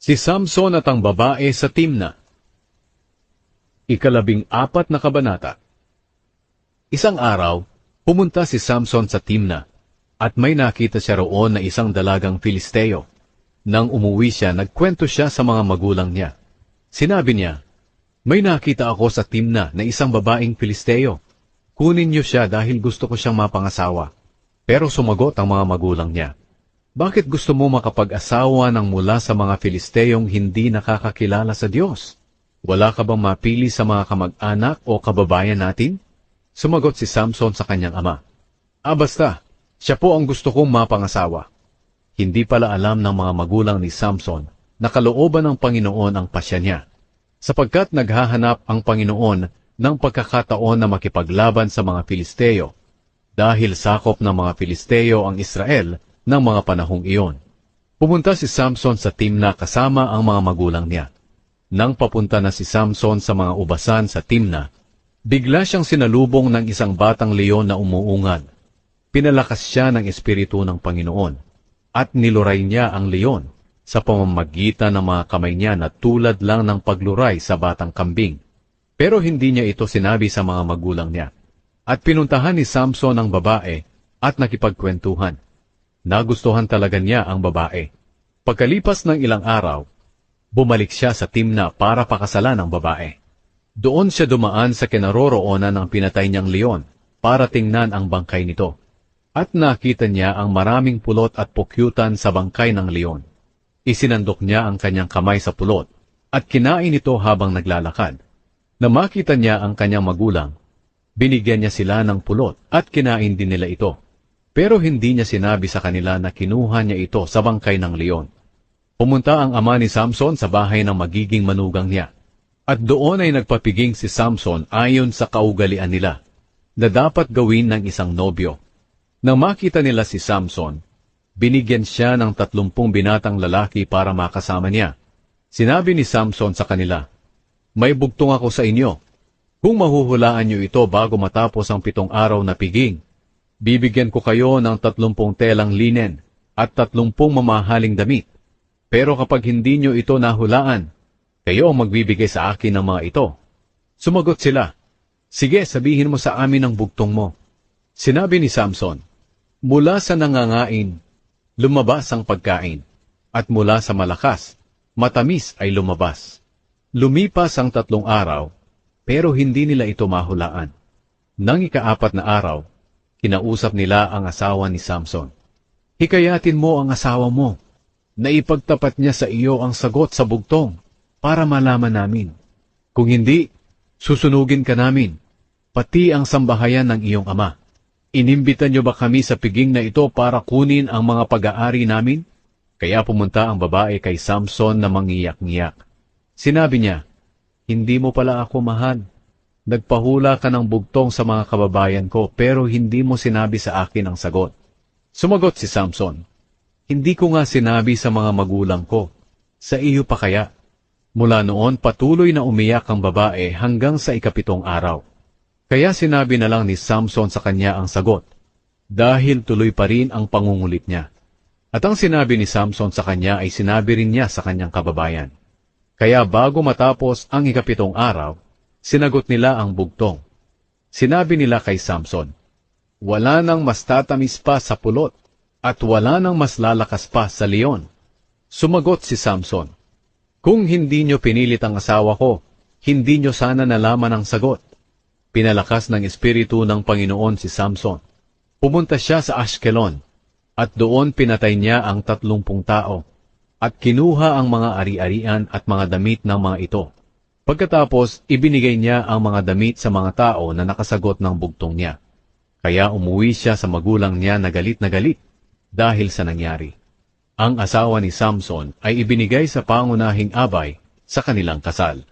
Si Samson at ang babae sa Timna. Ikalabing apat na kabanata. Isang araw, pumunta si Samson sa Timna, at may nakita siya roon na isang dalagang Filisteo. Nang umuwi siya, nagkwento siya sa mga magulang niya. Sinabi niya, May nakita ako sa Timna na isang babaeng Filisteo. Kunin niyo siya dahil gusto ko siyang mapangasawa. Pero sumagot ang mga magulang niya. Bakit gusto mo makapag-asawa ng mula sa mga Filisteyong hindi nakakakilala sa Diyos? Wala ka bang mapili sa mga kamag-anak o kababayan natin? Sumagot si Samson sa kanyang ama. Ah basta, siya po ang gusto kong mapangasawa. Hindi pala alam ng mga magulang ni Samson na kalooban ng Panginoon ang pasya niya, sapagkat naghahanap ang Panginoon ng pagkakataon na makipaglaban sa mga Filisteo, dahil sakop ng mga Filisteo ang Israel ng mga panahong iyon. Pumunta si Samson sa Timna kasama ang mga magulang niya. Nang papunta na si Samson sa mga ubasan sa Timna, bigla siyang sinalubong ng isang batang leon na umuungad. Pinalakas siya ng Espiritu ng Panginoon at niluray niya ang leon sa pamamagitan ng mga kamay niya na tulad lang ng pagluray sa batang kambing. Pero hindi niya ito sinabi sa mga magulang niya. At pinuntahan ni Samson ang babae at nakipagkwentuhan. Nagustuhan talaga niya ang babae. Pagkalipas ng ilang araw, bumalik siya sa Timna para pakasalan ang babae. Doon siya dumaan sa kinaroroonan ng pinatay niyang leon para tingnan ang bangkay nito. At nakita niya ang maraming pulot at pukyutan sa bangkay ng leon. Isinandok niya ang kanyang kamay sa pulot at kinain ito habang naglalakad. Na makita niya ang kanyang magulang, binigyan niya sila ng pulot at kinain din nila ito. Pero hindi niya sinabi sa kanila na kinuha niya ito sa bangkay ng leon. Pumunta ang ama ni Samson sa bahay ng magiging manugang niya. At doon ay nagpapiging si Samson ayon sa kaugalian nila, na dapat gawin ng isang nobyo. Nang makita nila si Samson, binigyan siya ng tatlumpung binatang lalaki para makasama niya. Sinabi ni Samson sa kanila, May bugtong ako sa inyo. Kung mahuhulaan niyo ito bago matapos ang pitong araw na piging, bibigyan ko kayo ng tatlumpung telang linen at tatlumpung mamahaling damit. Pero kapag hindi niyo ito nahulaan, kayo ang magbibigay sa akin ng mga ito. Sumagot sila, Sige, sabihin mo sa amin ang bugtong mo. Sinabi ni Samson, Mula sa nangangain, lumabas ang pagkain, at mula sa malakas, matamis ay lumabas. Lumipas ang tatlong araw, pero hindi nila ito mahulaan. Nang ikaapat na araw, kinausap nila ang asawa ni Samson. Hikayatin mo ang asawa mo, na ipagtapat niya sa iyo ang sagot sa bugtong, para malaman namin. Kung hindi, susunugin ka namin, pati ang sambahayan ng iyong ama. Inimbitan niyo ba kami sa piging na ito para kunin ang mga pag-aari namin? Kaya pumunta ang babae kay Samson na mangiyak-ngiyak. Sinabi niya, Hindi mo pala ako mahal. Nagpahula ka ng bugtong sa mga kababayan ko pero hindi mo sinabi sa akin ang sagot. Sumagot si Samson, Hindi ko nga sinabi sa mga magulang ko. Sa iyo pa kaya? Mula noon patuloy na umiyak ang babae hanggang sa ikapitong araw. Kaya sinabi na lang ni Samson sa kanya ang sagot, dahil tuloy pa rin ang pangungulit niya. At ang sinabi ni Samson sa kanya ay sinabi rin niya sa kanyang kababayan. Kaya bago matapos ang ikapitong araw, sinagot nila ang bugtong. Sinabi nila kay Samson, Wala nang mas tatamis pa sa pulot, at wala nang mas lalakas pa sa leon. Sumagot si Samson, Kung hindi nyo pinilit ang asawa ko, hindi nyo sana nalaman ang sagot. Pinalakas ng Espiritu ng Panginoon si Samson. Pumunta siya sa Ashkelon, at doon pinatay niya ang tatlumpung tao, at kinuha ang mga ari-arian at mga damit ng mga ito. Pagkatapos, ibinigay niya ang mga damit sa mga tao na nakasagot ng bugtong niya. Kaya umuwi siya sa magulang niya na galit na galit dahil sa nangyari. Ang asawa ni Samson ay ibinigay sa pangunahing abay sa kanilang kasal.